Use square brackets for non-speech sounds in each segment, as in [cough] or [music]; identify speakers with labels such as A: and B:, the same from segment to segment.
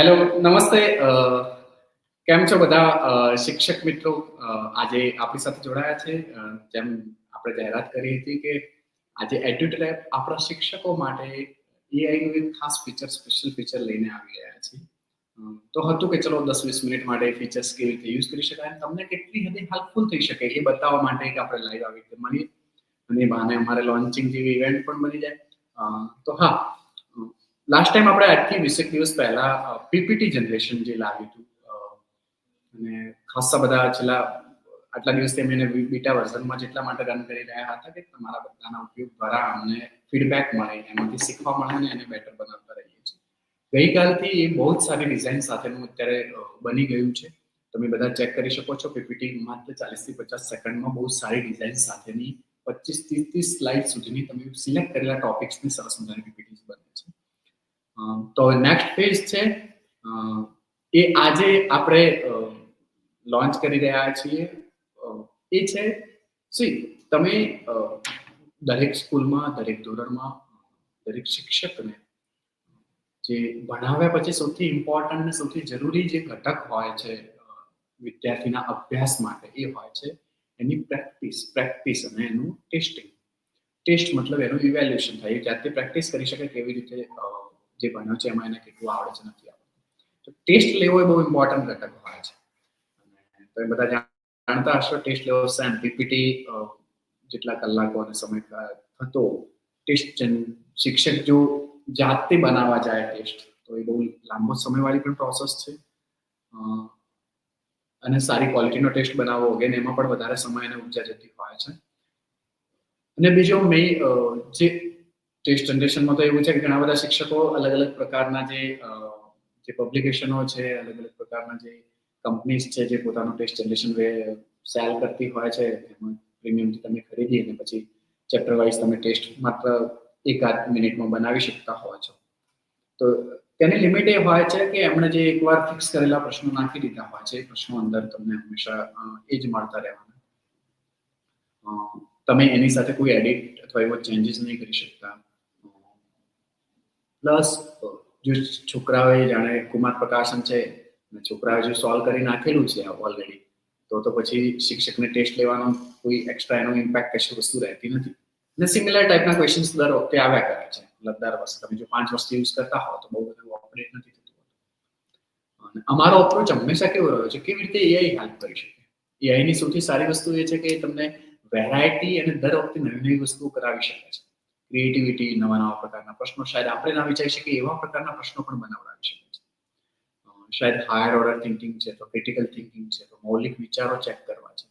A: Hello નમસ્તે. કેમ છો બધા? શિક્ષક મિત્રો આજે આપણી સાથે જોડાયા છે. જેમ આપણે જાહેરાત કરી હતી કે આજે એડ્યુટેપ આપણા શિક્ષકો માટે એઆઈ નું એક ખાસ ફીચર સ્પેશિયલ ફીચર લઈને આવી રહ્યા છે. તો હતું કે ચલો દસ વીસ મિનિટ માટે ફીચર્સ કેવી રીતે યુઝ કરી શકાય તમને કેટલી હદે હેલ્પફુલ થઈ શકે એ બતાવવા માટે કે આપણે લાઈવ આવી રીતે મળીએ. અને બહાને અમારે લોન્ચિંગ જેવી ઇવેન્ટ પણ બની જાય. તો હા લાસ્ટ ટાઈમ આપણે આજથી વીસેક દિવસ પહેલા પીપીટી જનરેશન જે લાવ્યું હતું અને ખાસા બધા છેલ્લા આટલા દિવસથી અમે એને બીટા વર્ઝનમાં જેટલા માટે રન કરી રહ્યા હતા કે તમારા બધાના ઉપયોગ દ્વારા અમને ફીડબેક મળે, એમાંથી શીખવા મળે અને એને બેટર બનાવતા રહીએ છીએ. ગઈકાલથી એ બહુ જ સારી ડિઝાઇન સાથેનું અત્યારે બની ગયું છે. તમે બધા ચેક કરી શકો છો પીપીટી માત્ર ચાલીસથી પચાસ સેકન્ડમાં બહુ સારી ડિઝાઇન સાથેની પચીસથી ત્રીસ સ્લાઇડ સુધીની તમે સિલેક્ટ કરેલા ટોપિક્સની સરસ મજાની પીપીટી તો નેક્સ્ટ ફેઝ છે. એ આજે આપણે લોન્ચ કરી રહ્યા છીએ. એ છે સી તમે દરેક સ્કૂલમાં, દરેક ધોરણમાં, દરેક શિક્ષકને જે ભણાવ્યા પછી સૌથી ઇમ્પોર્ટન્ટ ને સૌથી જરૂરી જે ઘટક હોય છે વિદ્યાર્થીના અભ્યાસ માટે એ હોય છે, એની પ્રેક્ટિસ પ્રેક્ટિસ અને એનું ટેસ્ટિંગ ટેસ્ટ મતલબ એનું ઇવેલ્યુએશન થાય. જાતે પ્રેક્ટિસ કરી શકે કેવી રીતે જે ભણ્યો છે, એમાં એને કેટલું આવડે છે, નથી આવડતું. તો ટેસ્ટ લેવો એ બહુ ઇમ્પોર્ટન્ટ ઘટક હોય છે. અને તમે બધા જાણતા હશો, ટેસ્ટ લેવો સેમ પીપીટી જેટલા કલાકો અને સમય થતો, ટેસ્ટ શિક્ષક જો જાતે બનાવવા જાય ટેસ્ટ, તો એ બહુ લાંબો સમયવાળી પણ પ્રોસેસ છે. અને સારી ક્વોલિટીનો ટેસ્ટ બનાવવો વગેરે, એમાં પણ વધારે સમય અને ઊર્જા જતી હોય છે. અને બીજો મેં જે ટેસ્ટ જનરેશનમાં તો એવું છે કે ઘણા બધા શિક્ષકો અલગ અલગ પ્રકારના જે જે પબ્લિકેશનો છે અલગ અલગ પ્રકારના જે કંપનીઝ છે જે પોતાનું ટેસ્ટ જનરેશન સેલ કરતી હોય છે એમાં પ્રીમિયમથી તમે ખરીદી અને પછી ચેપ્ટર વાઇઝ તમે ટેસ્ટ માત્ર એકાદ મિનિટમાં બનાવી શકતા હો છો. તો તેની લિમિટ એ હોય છે કે એમણે જે એકવાર ફિક્સ કરેલા પ્રશ્નો નાખી દીધા હોય છે પ્રશ્નો અંદર તમને હંમેશા એ જ મળતા રહેવાના. તમે એની સાથે કોઈ એડિટ અથવા એવો ચેન્જીસ નહીં કરી શકતા. પ્લસ જો છોકરાઓએ જાણે કુમાર પ્રકાશન છે, અને છોકરાએ જો સોલ્વ કરી નાખેલું છે ઓલરેડી તો તો પછી શિક્ષકને ટેસ્ટ લેવાનો કોઈ એક્સ્ટ્રા એનો ઇમ્પેક્ટ કશી વસ્તુ રહેતી નથી. અને સિમિલર ટાઈપના ક્વેશ્ચન્સ દર વખતે આવ્યા કરે છે. મતલબ દર વર્ષે તમે જો પાંચ વર્ષથી યુઝ કરતા હો તો બહુ બધું ઓપરેટ નથી થતું અને અમારો અપ્રોચ હંમેશા કેવો રહ્યો છે? કેવી રીતે એઆઈ હેલ્પ કરી શકે? એઆઈની સૌથી સારી વસ્તુ એ છે કે તમને વેરાયટી અને દર વખતે નવી નવી વસ્તુઓ કરાવી શકે છે. ક્રિએટિવિટી નવા નવા પ્રકારના પ્રશ્નો. શાયદ આપણે ના વિચારી શકીએ એવા પ્રકારના પ્રશ્નો પણ બનાવડાવી શકે છે. શાયદ હાયર ઓર્ડર થિંકિંગ છે, તો ક્રિટિકલ થિંકિંગ છે, તો મૌલિક વિચારો ચેક કરવા છે.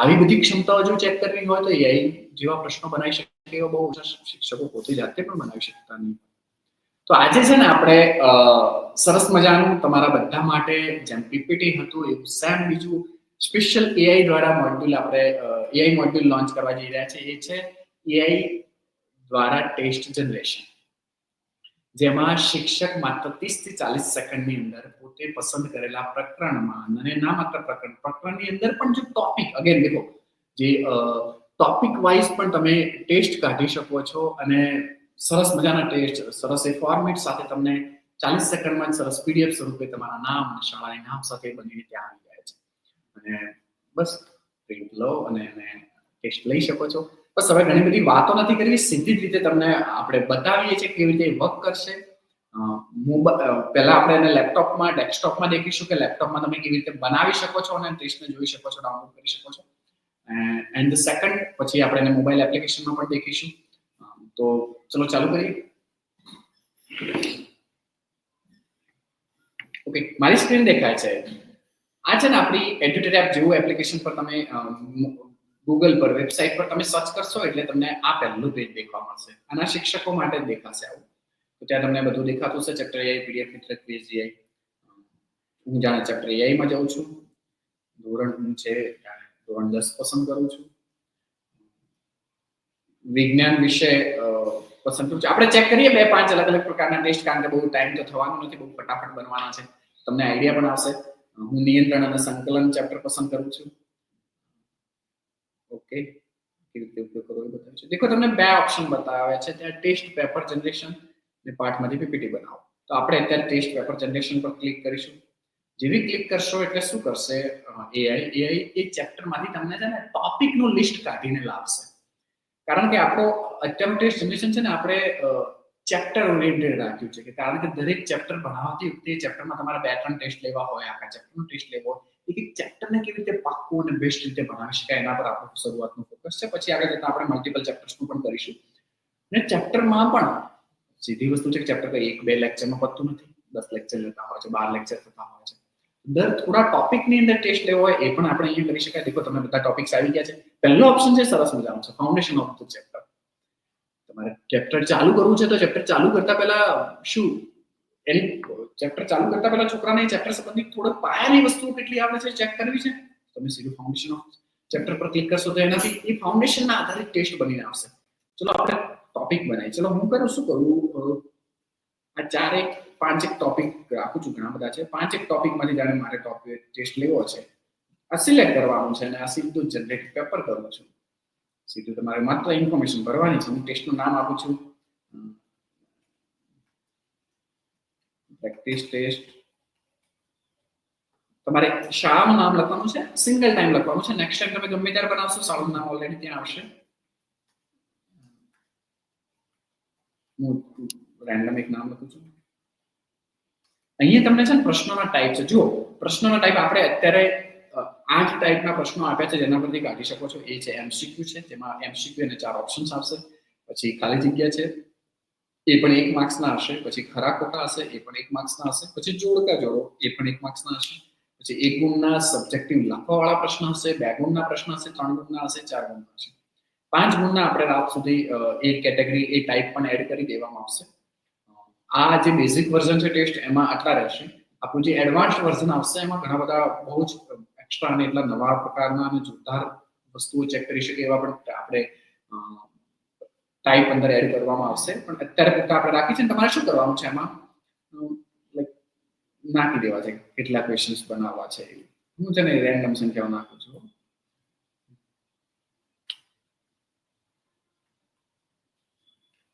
A: આવી બધી ક્ષમતાઓ જો ચેક કરવી હોય તો એઆઈ જેવા પ્રશ્નો બનાવી શકે એવા બહુ ઓછા શિક્ષકો પોતે જાતે પણ બનાવી શકતા નહીં. તો આજે છે ને આપણે સરસ મજાનું તમારા બધા માટે જેમ પીપીટી હતું, એવું સેમ બીજું સ્પેશિયલ એઆઈ દ્વારા મોડ્યુલ આપણે એઆઈ મોડ્યુલ લોન્ચ કરવા જઈ રહ્યા છે. એ છે એઆઈ દ્વારા ટેસ્ટ જનરેશન જેમાં શિક્ષક માત્ર ત્રીસથી ચાલીસ સેકન્ડની અંદર પોતે પસંદ કરેલા પ્રકરણમાં અને ના માત્ર પ્રકરણ, પ્રકરણની અંદર પણ જો ટોપિક અગેન દેખો, જે ટોપિક વાઇઝ પણ તમે ટેસ્ટ કાઢી શકો છો અને સરસ મજાના ટેસ્ટ સરસ એ ફોર્મેટ સાથે તમને ચાલીસ સેકન્ડમાં સરસ પીડીએફ સ્વરૂપે તમારા નામ અને શાળાની નામ સાથે બનીને ત્યાં આવી જાય છે. અને બસ પ્રિન્ટ લો અને એને ટેસ્ટ લઈ શકો છો. બસ હવે ઘણી બધી વાતો નથી કરવી. સીધી જ રીતે તમને આપણે બતાવીએ છીએ કેવી રીતે વર્ક કરશે. પહેલા આપણે એને લેપટોપમાં, ડેસ્કટોપમાં દેખીશું કે લેપટોપમાં તમે કેવી રીતે બનાવી શકો છો અને ટેસ્ટને જોઈ શકો છો ડાઉનલોડ કરી શકો છો. એન્ડ ધ સેકન્ડ પછી આપણે એને મોબાઈલ એપ્લિકેશનમાં પણ દેખીશું. તો ચલો ચાલુ કરીએ. ઓકે મારી સ્ક્રીન દેખાય છે. આ છે ને આપણી એડ્યુટેડ એપ જેવું એપ્લિકેશન પર તમે ગૂગલ પર વેબસાઇટ પર તમે સર્ચ કરશો એટલે તમને આ પહેલું પેજ દેખવા મળશે. આના શિક્ષકો માટે જ દેખાશે આવું. તો ત્યાં તમને બધું દેખાતું છે chapter AI PDF quiz AI હું જાણે ચેપ્ટર એઆઈમાં જાઉં છું. ધોરણ હું છે ધોરણ દસ પસંદ કરું છું. વિજ્ઞાન વિશે પસંદ કરું છું. આપણે ચેક કરીએ બે પાંચ અલગ અલગ પ્રકારના ટેસ્ટ, કારણ કે બહુ ટાઈમ તો થવાનો નથી, બહુ ફટાફટ બનવાના છે. તમને આઈડિયા પણ આવશે. હું નિયંત્રણ અને સંકલન ચેપ્ટર પસંદ કરું છું. ઓકે કેવી રીતે ઉપયોગ કરવો એ બતાવે છે. દેખો, તમને બે ઓપ્શન બતાવે છે. ત્યાં ટેસ્ટ પેપર જનરેશન ને પાઠમાંથી પીપીટી બનાવો. તો આપણે અત્યારે ટેસ્ટ પેપર જનરેશન પર ક્લિક કરીશું. જેવી ક્લિક કરશો એટલે શું કરશે? એઆઈ એઆઈ એ ચેપ્ટરમાંથી તમને છે ને ટોપિકનું લિસ્ટ કાઢીને લાવશે. કારણ કે આપણો અત્યારનું ટેસ્ટ જનરેશન છે ને આપણે ચેપ્ટર ઓરિએન્ટેડ રાખ્યું છે. કે કારણ કે દરેક ચેપ્ટર ભણાવતી વખતે ચેપ્ટરમાં તમારે બે ત્રણ ટેસ્ટ લેવા હોય, આખા ચેપ્ટરનો ટેસ્ટ લેવો હોય. એક એક ચેપ્ટરને કેવી રીતે પાકું અને બેસ્ટ રીતે ભણાવી શકાય એના પર આપણું શરૂઆતનો ફોકસ છે. પછી આગળ જતા આપણે મલ્ટિપલ ચેપ્ટર્સનું પણ કરીશું. અને ચેપ્ટરમાં પણ સીધી વસ્તુ છે કે ચેપ્ટર કઈ એક બે લેક્ચરમાં પતતું નથી. દસ લેક્ચર લેતા હોય છે, બાર લેક્ચર થતા હોય છે. દર થોડા ટોપિકની અંદર ટેસ્ટ લેવો હોય એ પણ આપણે અહીંયા કરી શકાય. દેખો તમે બધા ટોપિક્સ આવી ગયા છે. પહેલો ઓપ્શન છે સરસ મજાનો છે ફાઉન્ડેશન ઓફ ધ ચેપ્ટર તમારે ચેપ્ટર ચાલુ કરવું છે તો ચેપ્ટર ચાલુ કરતા પહેલા શું? એની ચેપ્ટર ચાલુ કરતા પહેલા છોકરાને ચેપ્ટર સંબંધિત થોડો પાયાની વસ્તુઓ કેટલી આવે છે ચેક કરવી છે. તમે સીધું ફાઉન્ડેશન ઓફ ચેપ્ટર પર ક્લિક કરશો તો એનાથી એ ફાઉન્ડેશનના આધારિત ટેસ્ટ બનીને આવશે. ચલો આપણે ટોપિક બનાવી ચલો હું કરું, શું કરું? આ ચાર એક, પાંચ એક ટોપિક રાખું છું ઘણા બધા છે. પાંચ એક ટોપિકમાંથી જાણે મારે ટોપિક ટેસ્ટ લેવો છે. આ સિલેક્ટ કરવાનું છે અને આ સીધું જનરેટ પેપર કરું છું. સીધું તમારે માત્ર ઇન્ફોર્મેશન ભરવાની છે. હું ટેસ્ટનું નામ આપું છું. Practice test. તમારે શાળાનું નામ લખવાનું છે? સિંગલ ટાઈમ લખવાનું છે. નેક્સ્ટ ટાઈમ તમે ગમે ત્યારે બનાવશો શાળાનું નામ ઓલરેડી ત્યાં આવશે. રેન્ડમ એક નામ લખું છું. અહીંયા તમને છે ને પ્રશ્નોના ટાઈપ છે. જુઓ, પ્રશ્નોના ટાઈપ આપણે અત્યારે આઠ ટાઈપના પ્રશ્નો આપ્યા છે, જેના પરથી કાઢી શકો છો. એ છે એમસીક્યુ છે, જેમાં એમસીક્યુ અને ચાર ઓપ્શન્સ આવશે. પછી ખાલી જગ્યા છે. એ પણ એક માર્ક્સના હશે, પછી ખરા ખોટા હશે, એ પણ એક માર્ક્સના હશે, પછી જોડકા જોડો, એ પણ એક માર્ક્સના હશે, પછી એક ગુણના સબ્જેક્ટિવ લખવાવાળા પ્રશ્ન હશે, બે ગુણના પ્રશ્ન હશે, ત્રણ ગુણના હશે, ચાર ગુણના હશે. પાંચ ગુણના આપણે રાત સુધી એ કેટેગરી, એ ટાઈપ પણ એડ કરી દેવામાં આવશે. આ જે બેઝિક વર્ઝન છે ટેસ્ટ એમાં આટલા રહેશે. આપણું જે એડવાન્સ વર્ઝન આવશે, એમાં ઘણા બધા બહુ જ એક્સ્ટ્રા અને એટલા નવા પ્રકારના અને જોરદાર વસ્તુઓ ચેક કરી શકે એવા પણ આપણે ટાઈપ અંદર એડ કરવામાં આવશે. પણ અત્યારે પૂરતા આપણે રાખી છે તમારે શું કરવાનું છે એમાં? લાઈક નાખી દેવા છે. કેટલા ક્વેશ્ચન્સ બનાવવા છે. હું છે ને રેન્ડમ સંખ્યાઓ નાખું છું.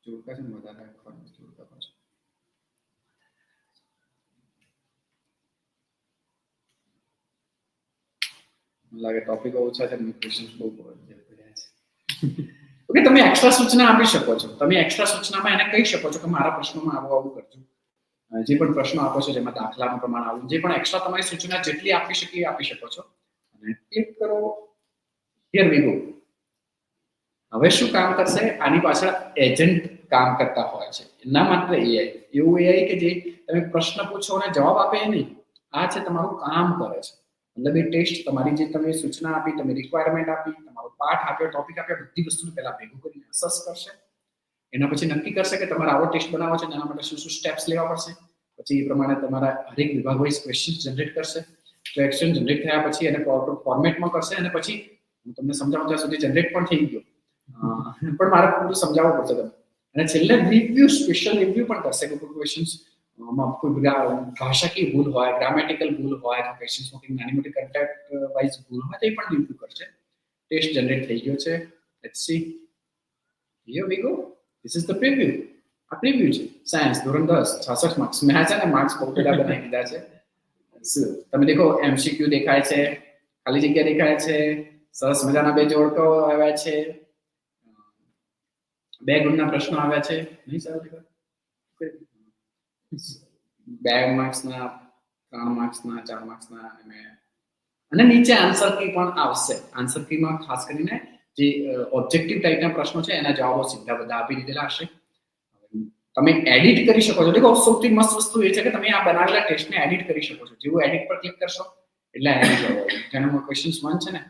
A: જોડકા છે ને લાગે ટોપિક ઓછા છે ને ક્વેશ્ચન્સ બહુ છે. ઓકે, તમે એક્સ્ટ્રા સૂચના આપી શકો છો. તમે એક્સ્ટ્રા સૂચનામાં એને કહી શકો છો કે મારા પ્રશ્નોમાં આવું આવું કરજો. જે પણ પ્રશ્નો આપો છો, જેમાં દાખલાનું પ્રમાણ આવું, જે પણ એક્સ્ટ્રા તમારી સૂચના જેટલી આપી શકે એ આપી શકો છો. અને ક્લિક કરો હિયર વી ગો હવે શું કામ કરશે? આની પાછળ એજન્ટ કામ કરતા હોય છે. ના માત્ર એઆઈ એવું એઆઈ કે જે તમે પ્રશ્ન પૂછો અને જવાબ આપે એ નહીં. આ છે તમારું કામ કરે છે. મતલબ એ ટેસ્ટ, તમારી જે તમે સૂચના આપી, તમે રિક્વાયરમેન્ટ આપી, તમારો પાઠ આપ્યો ટોપિક આપ્યો, બધી વસ્તુને પહેલા ભેગું કરીને અસસ કરશે. એના પછી નક્કી કરશે કે તમારે આવો ટેસ્ટ બનાવવો છે એના માટે શું શું સ્ટેપ્સ લેવા પડશે. પછી એ પ્રમાણે તમારા હરેક વિભાગ વાઇઝ ક્વેશ્ચન જનરેટ કરશે. ક્વેશ્ચન જનરેટ થયા પછી એને ફોર્મેટમાં કરશે અને પછી હું તમને સમજાવું ત્યાં સુધી જનરેટ પણ થઈ ગયો. પણ મારે પૂરું સમજાવવું પડશે તમને. અને છેલ્લે રિવ્યુ સ્પેશિયલ રિવ્યુ પણ કરશે કોઈ ક્વેશ્ચન્સ કોઈ ભાષાકીય ભૂલ હોય ગ્રામેટિકલ ભૂલ હોય તો ક્વેશ્ચન્સમાં સ્મોકિંગ નાની મોટી કન્ટેક્ટ વાઇઝ ભૂલ હોય, તો એ પણ ઇમ્પ્રુવ કરશે. ટેસ્ટ જનરેટ થઈ ગયો છે. Let's see here we go this is the preview આ પ્રિવ્યુ છે. સાયન્સ ધોરણ દસ, છાસઠ માર્ક્સ મેં છે ને માર્ક્સ બહુ બધા બનાવી દીધા છે. તમે દેખો એમસીક્યુ દેખાય છે, ખાલી જગ્યા દેખાય છે, સરસ મજાના બે જોડકો આવ્યા છે. બે ગુણના પ્રશ્નો આવ્યા છે. નહીં સારું દેખાય? બે માર્ક્સના, ત્રણ માર્ક્સના, ચાર માર્ક્સના અને અને નીચે આન્સર કી પણ આવશે. આન્સર કીમાં ખાસ કરીને જે ઓબ્જેક્ટિવ ટાઈપના પ્રશ્નો છે, એના જવાબો સીધા બધા આપી દીધેલા હશે. તમે એડિટ કરી શકો છો. દેખો, સૌથી મસ્ત વસ્તુ એ છે કે તમે આ બનાવેલા ટેસ્ટને એડિટ કરી શકો છો. જેવું એડિટ પર ક્લિક કરશો, એટલે એડિટ જેનો ક્વેશ્ચન્સ વન છે ને,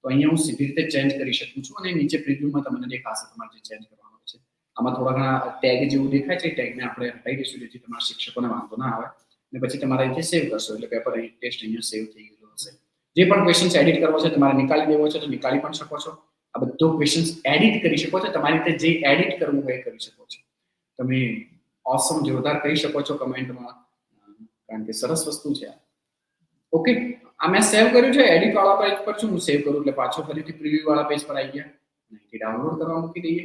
A: તો અહીંયા હું સીધી રીતે ચેન્જ કરી શકું છું અને નીચે પ્રિવ્યુમાં તમને દેખાશે તમારે જે ચેન્જ આમાં થોડા ઘણા ટેગ જેવું દેખાય છે. ટેગને આપણે હટાવી દઈશું જેથી તમારા શિક્ષકોને વાંધો ના આવે. અને પછી તમારે અહીંથી સેવ કરશો. એટલે પેપર અહીં ટેસ્ટ અહીંયા સેવ થઈ ગયેલો હશે. જે પણ ક્વેશ્ચન્સ એડિટ કરવો છે, તમારે નિકાલી દેવો છે, તો નિકાલી પણ શકો છો. આ બધો ક્વેશ્ચન્સ એડિટ કરી શકો છો. તમારી રીતે જે એડિટ કરવું હોય એ કરી શકો છો. તમે ઓસમ જોરદાર કહી શકો છો કમેન્ટમાં કારણ કે સરસ વસ્તુ છે ઓકે આ મેં સેવ કર્યું છે. એડિટ વાળા પેજ પર છું. હું સેવ કરું એટલે પાછો ફરીથી પ્રિવ્યુ વાળા પેજ પર આવી ગયા. અહીંથી ડાઉનલોડ કરવા મૂકી દઈએ.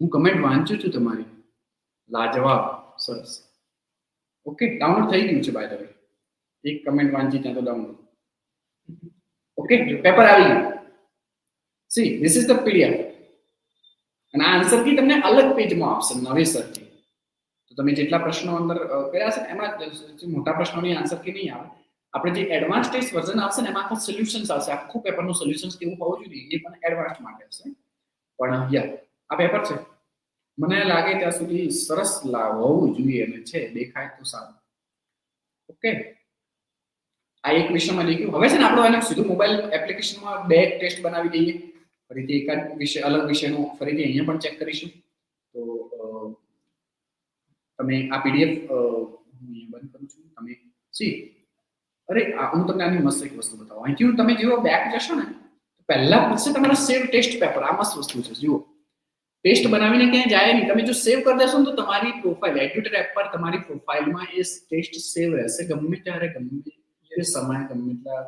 A: હું કમેન્ટ વાંચું છું તમારી. લાજવાબ, સરસ. ઓકે ડાઉનલોડ થઈ ગયું છે બાય ધ વે એક કમેન્ટ વાંચી, ત્યાં તો ડાઉનલોડ ઓકે પેપર આવી ગયું. See this is the PDF અને આ આન્સર કી તમને અલગ પેજમાં આપશે નવેસરથી તો તમે જેટલા પ્રશ્નો અંદર કર્યા છે એમાં મોટા પ્રશ્નોની આન્સર કી નહીં આવે. આપણે જે એડવાન્સ ટેસ્ટ વર્ઝન આવશે ને, એમાં આખા સોલ્યુશન્સ આવશે. આખું પેપરનું સોલ્યુશન્સ કેવું હોવું જોઈએ, એ પણ એડવાન્સ માટે હશે પણ યાર આ પેપર છે. મને લાગે ત્યાં સુધી સરસ લા હોવું જોઈએ અને છે દેખાય તો સારું. ઓકે આ એક વિષયમાં લખ્યું. હવે છે ને આપણો એને સીધું મોબાઈલ એપ્લિકેશનમાં બે ટેસ્ટ બનાવી દઈએ. ફરીથી એકાદ વિષય અલગ વિષયનું ફરીથી અહીંયા પણ ચેક કરીશું. તો અ, તમે આ પીડીએફ બંધ કરું છું. તમે સી અરે આ હું તમને આની મસ્ત એક વસ્તુ બતાવું. અહીંથી હું તમે જેવો બેક જશો ને તો પહેલા પૂછશે તમારા સેવ ટેસ્ટ પેપર આ મસ્ત વસ્તુ છે. જુઓ. ટેસ્ટ બનાવીને ક્યાંય જાય નહીં. તમે જો સેવ કરી દેશો ને તો તમારી પ્રોફાઇલ એડિટર એપ પર તમારી પ્રોફાઇલમાં એ ટેસ્ટ સેવ રહેશે. ગમે ત્યારે, ગમે તે સમય, ગમે એટલા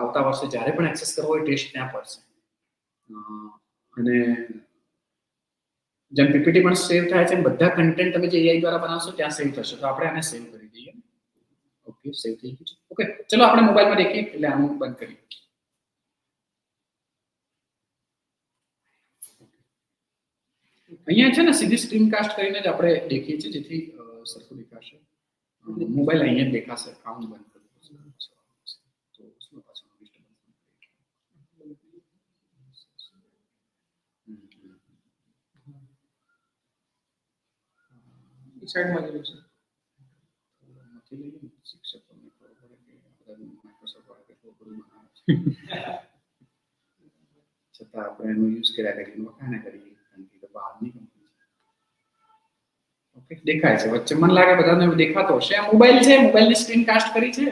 A: આવતા વર્ષે જ્યારે પણ એક્સેસ કરવો હોય ટેસ્ટ ત્યાં પડશે. અને જેમ પીપીટી પણ સેવ થાય છે બધા કન્ટેન્ટ તમે જે એઆઈ દ્વારા બનાવશો ત્યાં સેવ થશે. તો આપણે આને સેવ કરી દઈએ. ઓકે સેવ થઈ ગયું છે. ઓકે ચલો આપણે મોબાઈલમાં દેખીએ. એટલે આનું બંધ કરીએ. અહીંયા છે ને સીધી સ્ક્રીન કાસ્ટ કરીને જ આપણે દેખીએ છીએ જેથી સરખું દેખાશે. મોબાઈલ અહીંયા જ દેખાશે કામ બંધ
B: સાઈડમાં છે. [laughs]
A: છતાં આપણે એનો યુઝ કર્યા કરીને વખાણે કરીએ કારણ કે બહારની દેખાય છે. વચ્ચે મને લાગે બધાને દેખાતો હશે. આ મોબાઈલ છે મોબાઈલની સ્ક્રીન કાસ્ટ કરી છે.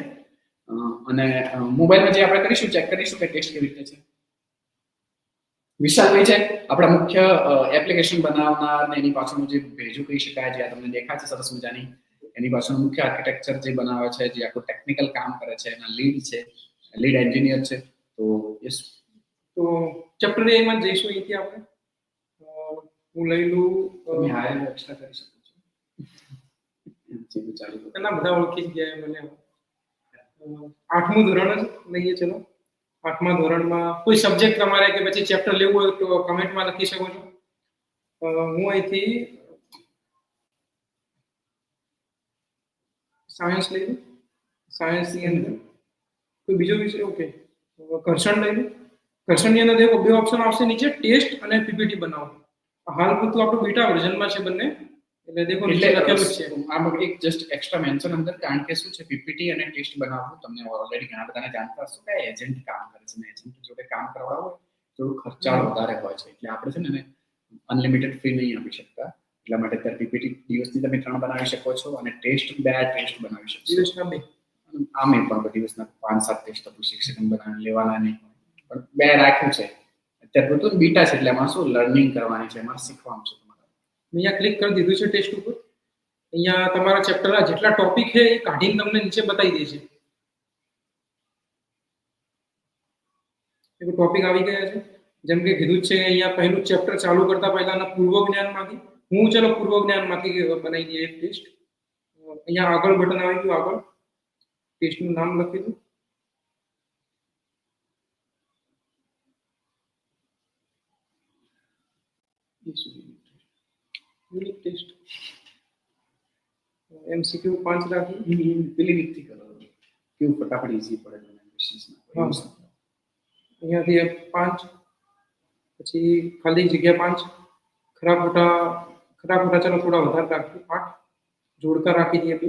A: અને મોબાઈલમાં જે આપણે કરીશું ચેક કરીશું કે ટેસ્ટ કેવી રીતે છે. વિશાલભાઈ છે આપણા મુખ્ય એપ્લિકેશન બનાવનાર ને એની પાછળનું જે ભેજું કહી શકાય જે આ તમને દેખાય છે સરસ મજાની. એની પાછળનું મુખ્ય આર્કિટેક્ચર જે બનાવે છે જે આખું ટેકનિકલ કામ કરે છે એના લીડ છે લીડ એન્જિનિયર છે. તો યસ
B: તો ચેપ્ટર એમાં જઈશું અહીંથી આપણે. હું લઈ લઉં
A: હાયર એક્સ્ટ્રા કરી શકો. છો એમ સીધું ચાલુ
B: ઘણા બધા ઓળખી ગયા મને આઠમું ધોરણ જ લઈએ ચલો. આઠમા ધોરણમાં કોઈ સબ્જેક્ટ તમારે કે પછી ચેપ્ટર લેવું હોય તો કમેન્ટમાં લખી શકો છો. હું અહીંથી સાયન્સ લઈ લઉં. સાયન્સની અંદર. કોઈ બીજો વિષય? ઓકે ઘર્ષણ લઈ લઉં. ઘર્ષણની અંદર દેખો બે ઓપ્શન આવશે નીચે ટેસ્ટ અને પીપીટી બનાવો હાલ પૂરતું આપણું બીટા વર્ઝનમાં છે બંને. એટલે દેખો નીચે
A: એટલે
B: લખેલું છે
A: આમાં એક જસ્ટ એક્સ્ટ્રા મેન્શન અંદર કારણ કે શું છે પીપીટી અને ટેસ્ટ બનાવવું તમને ઓલરેડી ઘણા બધાને જાણતા હશો કે એજન્ટ કામ કરે છે. ને એજન્ટ જોડે કામ કરવાડવું હોય થોડું ખર્ચાળ વધારે હોય છે. એટલે આપણે છે ને અનલિમિટેડ ફી નહીં આપી શકતા. એટલા માટે ત્યારે પીપીટી દિવસની તમે ત્રણ બનાવી શકો છો અને ટેસ્ટ બે ટેસ્ટ બનાવી શકો
B: દિવસના બે?
A: આમે પણ દિવસના પાંચ સાત ટેસ્ટ તો શિક્ષક બનાવી લેવાના નહીં પણ બે રાખ્યું છે. અત્યારે બધું બીટા છે એટલે એમાં શું લર્નિંગ કરવાની છે એમાં શીખવાનું છે.
B: અહીંયા ક્લિક કરી દીધું છે ટેસ્ટ ઉપર. અહીંયા તમારા ચેપ્ટરના જેટલા ટોપિક છે એ કાઢીને તમને નીચે બતાવી દે છે. એક ટોપિક આવી ગયા છે. જેમ કે કીધું છે અહીંયા પહેલું ચેપ્ટર ચાલુ કરતા પહેલાના પૂર્વ જ્ઞાનમાંથી. હું ચલો પૂર્વ જ્ઞાનમાંથી બનાવી દઈએ એક ટેસ્ટ અહીંયા આગળ બટન આવી ગયું આગળ. ટેસ્ટનું નામ લખી દઉં
A: એ સુધી
B: યુનિટ ટેસ્ટ એમસીક્યુ પાંચ રાખી
A: પેલી રીતથી કરો કેવું ફટાફટ ઈઝી પડે તમને ક્વેશ્ચન્સમાં
B: હા. અહીંયાથી એક પાંચ પછી ખાલી જગ્યા પાંચ ખરા ખોટા ખરા ખોટા ચાલો થોડા વધારે રાખીએ આઠ જોડકા રાખી દઈએ બે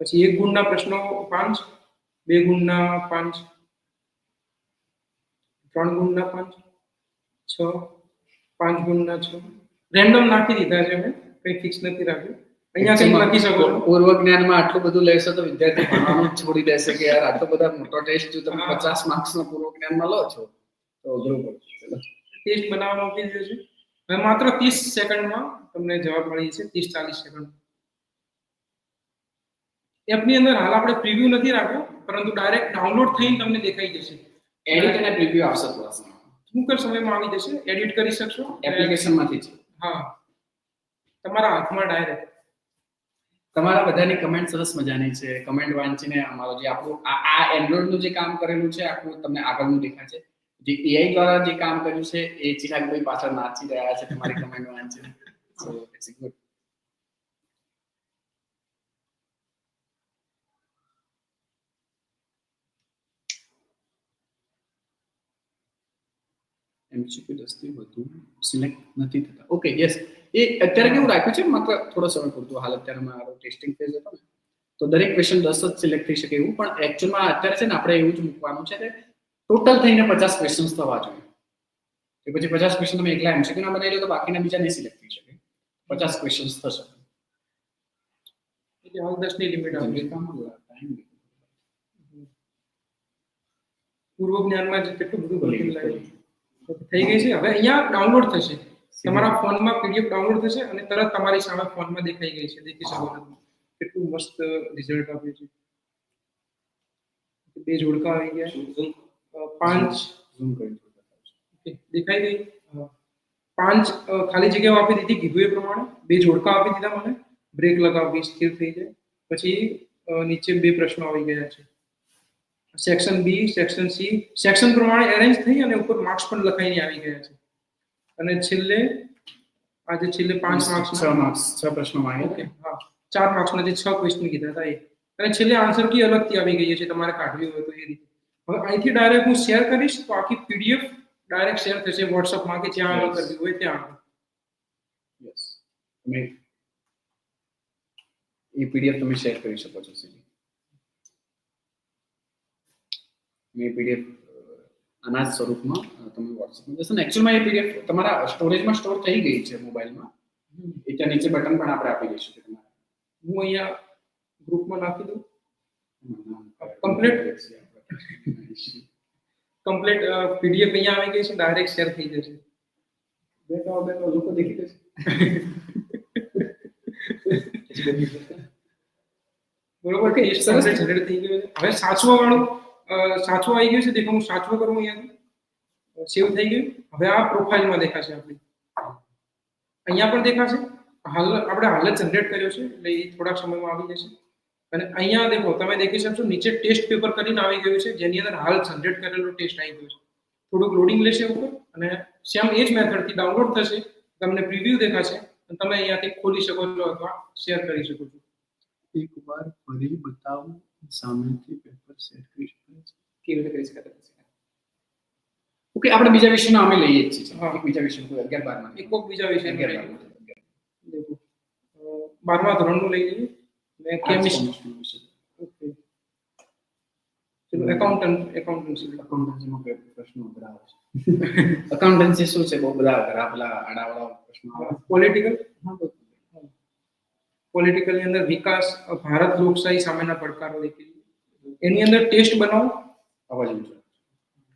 B: પછી એક ગુણના પ્રશ્નો પાંચ બે ગુણના પાંચ ત્રણ ગુણના પાંચ છ પાંચ ગુણના છ રેન્ડમ નાખી દીધા છે મેં. કંઈ ફિક્સ નથી રાખ્યું. અહીંયા કંઈ લખી શકો છો.
A: પૂર્વ જ્ઞાનમાં આટલું બધું લેશો તો વિદ્યાર્થી ભણવાનું જ છોડી દેશે કે યાર આટલો બધા મોટો ટેસ્ટ જો તમે
B: હા.
A: પચાસ માર્ક્સ નો પૂર્વ જ્ઞાનમાં લો છો તો અઘરું પડશે ચલો.
B: ટેસ્ટ બનાવવા મૂકી દીધો છે? હવે માત્ર ત્રીસ સેકન્ડમાં તમને જવાબ મળી જશે. ત્રીસ ચાલીસ સેકન્ડ. એપની અંદર હાલ આપણે પ્રિવ્યુ નથી રાખ્યો પરંતુ ડાયરેક્ટ ડાઉનલોડ થઈને તમને દેખાઈ જશે.
A: એડિટ અને પ્રિવ્યુ આવશે થોડા સમયમાં
B: ટૂંક જ સમયમાં આવી જશે. એડિટ કરી શકશો.
A: એપ્લિકેશનમાંથી જ.
B: તમારા હાથમાં ડાયરેક્ટ
A: તમારા બધાની કમેન્ટ સરસ મજાની છે. કમેન્ટ વાંચીને અમારો જે આપણું આ આ નું જે કામ કરેલું છે, આખું તમને આગળનું દેખાય છે. જે એઆઈ દ્વારા જે કામ કર્યું છે, એ ચિરાગભાઈ પાછળ નાચી રહ્યા છે તમારી કમેન્ટ વાંચીને. સો ઇટ્સ ગુડ એમસીક્યુ દસથી વધુ સિલેક્ટ નથી થતા ઓકે યસ એ અત્યારે કેવું રાખ્યું છે માત્ર થોડો સમય પૂરતું હાલ અત્યારે મારો ટેસ્ટિંગ ફેઝ હતો ને તો દરેક ક્વેશ્ચન દસ જ સિલેક્ટ થઈ શકે એવું. પણ એકચ્યુઅલમાં અત્યારે છે ને આપણે એવું જ મૂકવાનું છે કે ટોટલ થઈને પચાસ ક્વેશ્ચન્સ થવા જોઈએ. કે પછી પચાસ ક્વેશ્ચન તમે એકલા એમસીક્યુ ના બનાવી લો તો બાકીના બીજા નહીં સિલેક્ટ થઈ શકે. પચાસ ક્વેશ્ચન્સ થશે.
B: એટલે હાલ દસની લિમિટ આવે છે
A: ટાઈમ
B: પૂર્વ જ્ઞાનમાં જ કેટલું બધું ભરી લાગે. થઈ ગઈ છે. હવે અહીંયા ડાઉનલોડ થશે. તમારા ફોનમાં પીડીએફ ડાઉનલોડ થશે અને તરત તમારી સામે ફોનમાં દેખાઈ ગઈ છે. દેખી શકો છો. કેટલું મસ્ત રિઝલ્ટ આપ્યું છે. બે જોડકા આવી ગયા અ, પાંચ.
A: ઝૂમ કરી
B: ઓકે, દેખાઈ ગઈ? હા. પાંચ અ, ખાલી જગ્યાઓ આપી દીધી કીધું એ પ્રમાણે. બે જોડકા આપી દીધા મને. બ્રેક લગાવવી સ્થિર થઈ જાય. પછી અ, નીચે બે પ્રશ્નો આવી ગયા છે. Section B section C section પ્રમાણે એરેન્જ થઈ અને ઉપર માર્ક્સ પણ લખાઈને આવી ગયા છે. અને છેલ્લે આજે છેલ્લે પાંચ માર્ક્સ
A: છ માર્ક્સ છ પ્રશ્નો માંગે
B: ઓકે હા. ચાર માર્ક્સના જે છ ક્વેશ્ચન કીધા હતા એ. અને છેલ્લે આન્સર કી અલગથી આવી ગઈ છે તમારે કાઢવી હોય તો એ રીતે. હવે અહીંથી ડાયરેક્ટ હું શેર કરીશ તો આખી પીડીએફ ડાયરેક્ટ શેર થશે વોટ્સઅપમાં કે જ્યાં આગળ કરવી હોય ત્યાં
A: યસ તમે એ પીડીએફ તમે શેર કરી શકો છો સીધી. એ પીડીએફ આના જ સ્વરૂપમાં અ, તમે વોટ્સએપમાં જશો ને એકચ્યુઅલમાં એ પીડીએફ તમારા સ્ટોરેજમાં સ્ટોર થઈ ગઈ છે મોબાઈલમાં એ ત્યાં નીચે બટન પણ આપણે આપી દઈશું કે તમારે
B: હું અહીંયા ગ્રુપમાં નાખી દઉં
A: Complete?
B: કમ્પ્લીટ પીડીએફ અહીંયા આવી ગઈ છે ડાયરેક્ટ શેર થઈ જશે
A: બેઠો બેઠો લોકો દેખી જશે
B: બરોબર કે એ સરસ જનરેટ થઈ ગયો છે હવે સાચવા વાળું અ, સાચવો આવી ગયું છે દેખો હું સાચો કરું અહીંયા સેવ થઈ ગયું? હવે આ પ્રોફાઇલમાં દેખાશે આપણે. અહીંયા પણ દેખાશે? હાલ આપણે હાલ જ જનરેટ કર્યો છે એટલે એ થોડાક સમયમાં આવી જશે. અને અહીંયા દેખો તમે દેખી શકશો નીચે ટેસ્ટ પેપર કરીને આવી ગયું છે જેની અંદર હાલ જનરેટ કરેલો ટેસ્ટ આવી ગયો છે. થોડુંક લોડિંગ લેશે ઉપર અને સેમ એ જ મેથડથી ડાઉનલોડ થશે તમને પ્રિવ્યુ દેખાશે અને તમે અહીંયાથી ખોલી શકો છો અથવા શેર કરી શકો છો.
A: એક વાર ફરી બતાવો સામેથી પેપર સેટ કરી શકાય છે. કેવી રીતે કરી શકાય ઓકે આપણે બીજા વિષયનો અમે લઈએ જ છીએ.
B: હા.
A: એક બીજા વિષય કોઈ અગિયાર બારમાં
B: એક કોક બીજા વિષય
A: અગિયાર બારમાં.
B: બારમા ધોરણનું લઈ લઈએ. મેં કેમિસ્ટ્રી.
A: Commerce
B: okay. ચલો એકાઉન્ટન્ટ એકાઉન્ટન્સી
A: Accountancy-માં બે પ્રશ્નો અઘરા આવે છે? [laughs] એકાઉન્ટન્સી શું છે? બહુ બધા અઘરા પેલા આડાવાળા પ્રશ્નો આવે
B: પોલિટિકલ
A: હા.
B: પોલિટિકલની અંદર વિકાસ ભારત લોકશાહી સામેના પડકારો દેખી એની અંદર ટેસ્ટ બનાવો.
A: અવાજ છે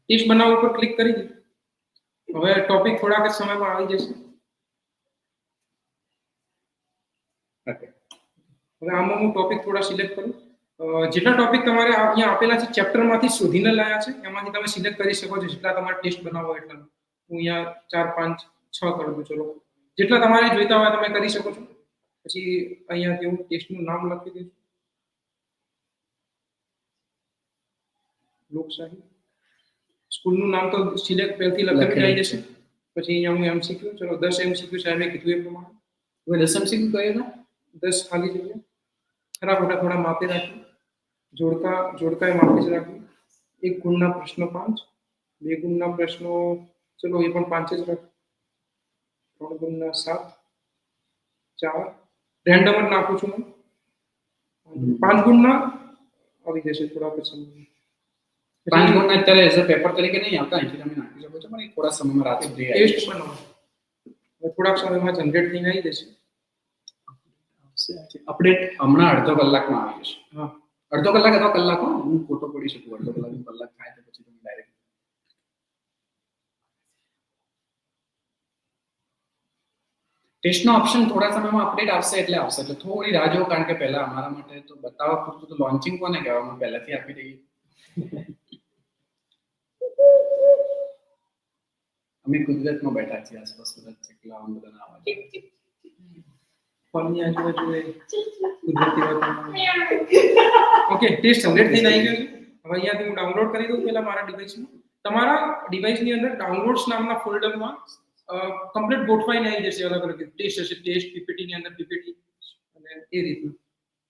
B: ટેસ્ટ બનાવો ઉપર ક્લિક કરી દીધું હવે ટોપિક થોડાક જ સમયમાં આવી જશે. હવે આમાં હું ટોપિક થોડા સિલેક્ટ કરું. જેટલા ટોપિક તમારે અહીંયા આપેલા છે ચેપ્ટરમાંથી શોધીને લાયા છે એમાંથી તમે સિલેક્ટ કરી શકો છો. જેટલા તમારે ટેસ્ટ બનાવો એટલા. હું અહીંયા ચાર પાંચ છ કરું છું. ચલો. જેટલા તમારે જોઈતા હોય તમે કરી શકો છો. પછી અહીંયાથી હું ટેસ્ટનું નામ લખી દઈશ. લોકશાહી. સ્કૂલનું નામ તો સિલેક્ટ પહેલથી લખેલું આવી જશે. પછી અહીંયા હું એમસીક્યુ ચલો દસ એમસીક્યુ સાહેબે કીધું એ પ્રમાણે.
A: હવે દસમ એમસીક્યુ કયું હતા?
B: દસ ખાલી જગ્યા. ખરા ખોટા થોડા માપી રાખ્યું. જોડકા જોડકા એ માપી જ રાખ્યું. એક ગુણના પ્રશ્નો પાંચ બે ગુણના પ્રશ્નો ચલો એ પણ પાંચ જ રાખી ત્રણ ગુણના સાત ચાર રેન્ડમ જ નાખું છું હું. પાંચ ગુણના આવી જશે થોડા પછી.
A: પાંચ ગુણના અત્યારે એઝ અ પેપર તરીકે નહીં આવતા અહીંથી તમે નાખી શકો છો પણ થોડા સમયમાં રાત સુધી
B: ટેસ્ટ બનાવો થોડાક સમયમાં જનરેટ થઈને આવી જશે.
A: અપડેટ હમણાં અડધો કલાકમાં આવી જશે. અડધો કલાક અથવા કલાક હું ખોટો પડી શકું? અડધો કલાક કલાક થાય તો પછી તમે ડાયરેક્ટ ટેસ્ટનો ઓપ્શન થોડા સમયમાં અપડેટ આવશે એટલે આવશે. એટલે થોડી રાહ જુઓ કારણ કે પહેલા અમારા માટે તો બતાવવા પૂરતું તો લોન્ચિંગ કોને કહેવામાં પહેલાથી આપી દઈએ. અમે ગુજરાતમાં બેઠા છીએ આસપાસ કદાચ ચકલા બધા ના અવાજ.
B: હોલની આજુબાજુ એ કુદરતી વાતાવરણ. [laughs] ઓકે ટેસ્ટ જનરેટ થઈને આવી ગયો. છે હવે અહીંયાથી હું ડાઉનલોડ કરી દઉં પહેલા મારા ડિવાઇસમાં તમારા ડિવાઇસની અંદર ડાઉનલોડ્સ નામના ફોલ્ડરમાં કમ્પ્લીટ ગોઠવાઈને આવી જશે અલગ અલગ ટેસ્ટ હશે ટેસ્ટ પીપીટી ની અંદર પીપીટી અને એ રીતનું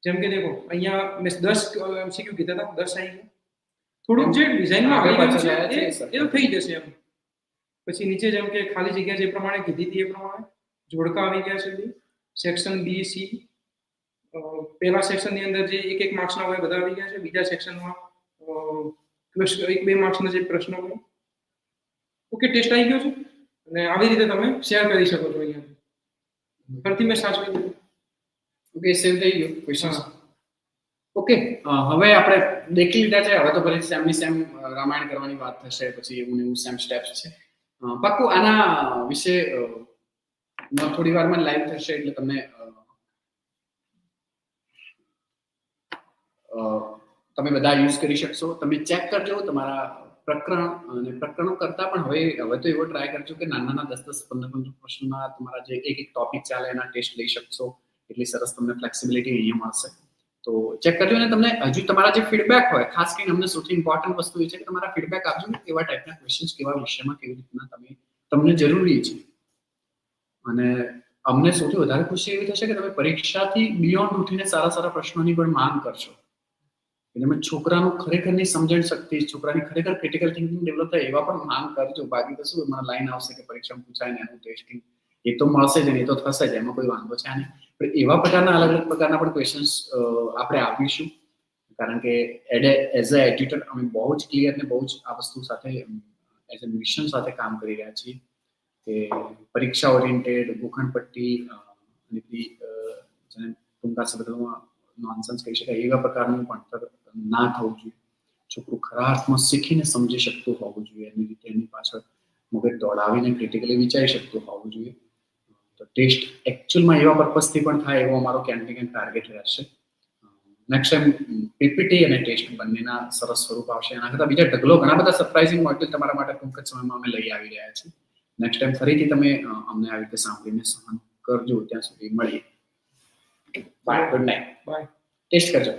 B: જેમ કે દેખો અહીંયા મેં દસ એમસીક્યુ કીધા હતા દસ આવી ગયા થોડુંક જે ડિઝાઇનમાં
A: આગળ
B: આવી ગયું
A: પાછળ
B: છે
A: આવ્યા છે,
B: એ- એ તો થઈ જશે એમ પછી નીચે જેમ કે ખાલી જગ્યા જે પ્રમાણે કીધી હતી એ પ્રમાણે જોડકા આવી ગયા છે સેક્શન બી સી પહેલા સેક્શનની અંદર જે એક એક માર્ક્સના હોય બધા આવી ગયા છે બીજા સેક્શનમાં એક બે માર્ક્સના જે પ્રશ્નો હોય ઓકે ટેસ્ટ આવી ગયો છે અને આવી રીતે તમે શેર કરી શકો છો અહીંયા. ફરીથી મેં સાચવી દીધું.
A: ઓકે સેવ થઈ ગયું. ક્વેશ્ચન ઓકે હવે આપણે દેખી લીધા છે. હવે તો ફરી સેમની સેમ રામાયણ કરવાની વાત થશે પછી એવું એવું સેમ સ્ટેપ્સ છે. અ, પાક્કું આના વિશે થોડી વારમાં લાઈવ થશે એટલે તમને તમે બધા યુઝ કરી શકશો. તમે ચેક કરજો. તમારા પ્રકરણ, અને પ્રકરણો કરતા પણ હવે હવે તો એવો ટ્રાય કરજો કે નાના નાના દસ દસ પંદર પંદર પ્રશ્નોના તમારા જે એક એક ટોપિક ચાલે એના ટેસ્ટ લઈ શકશો. એટલી સરસ તમને ફ્લેક્સિબિલિટી અહીંયા મળશે. તો ચેક કરજો અને તમને હજુ તમારા જે ફીડબેક હોય, ખાસ કરીને અમને સૌથી ઇમ્પોર્ટન્ટ વસ્તુ એ છે કે તમારા ફીડબેક આપજો કે કેવા ટાઈપના ક્વેશ્ચન્સ કેવા વિષયમાં કેવી રીતના તમે, તમને જરૂરી છે. અને અમને સૌથી વધારે ખુશી એવી થશે કે તમે પરીક્ષાથી બિયોન્ડ ઉઠીને સારા સારા પ્રશ્નોની પણ માંગ કરશો. તમે છોકરાનું ખરેખરની સમજણ શક્તિ છોકરાની ખરેખર ક્રિટિકલ થિંકિંગ ડેવલપ થાય એવા પણ માંગ કરજો. બાકી તો શું મને લાઈન આવશે કે પરીક્ષામાં પૂછાય ને એનું ટેસ્ટિંગ એ તો મળશે જ ને એ તો થશે જ એમાં કોઈ વાંધો છે નહીં. પણ એવા પ્રકારના અલગ અલગ પ્રકારના પણ ક્વેશ્ચન્સ આપણે આપીશું. કારણ કે એડ એઝ અ એડિટર અમે બહુ જ ક્લિયર ને બહુ જ આ વસ્તુ સાથે એઝ અ મિશન સાથે કામ કરી રહ્યા છીએ. કે પરીક્ષા ઓરિએન્ટેડ ગોખણપટ્ટી અ, અને જેને ટૂંકા શબ્દોમાં નોનસન્સ કહી શકાય એવા પ્રકારનું ભણતર ના થવું જોઈએ. છોકરું ખરા અર્થમાં શીખીને સમજી શકતું હોવું જોઈએ. એની રીતે એની પાછળ મગજ દોડાવીને ક્રિટિકલી વિચારી શકતું હોવું જોઈએ. તો ટેસ્ટ એકચ્યુઅલમાં એવા પર્પઝથી પણ થાય એવો અમારો ક્યાંક ને ક્યાંક ટાર્ગેટ રહેશે નેક્સ્ટ ટાઈમ પીપીટી અને ટેસ્ટ બંનેના સરસ સ્વરૂપ આવશે. એના કરતાં બીજા ઢગલો ઘણા બધા સરપ્રાઇઝિંગ મોડ્યુલ તમારા માટે ટૂંક જ સમયમાં અમે લઈ આવી રહ્યા છીએ. નેક્સ્ટ ટાઈમ ફરીથી તમે અમને આવી રીતે સાંભળીને સહન કરજો. ત્યાં સુધી મળીએ. Bye good night
B: bye
A: test કરજો.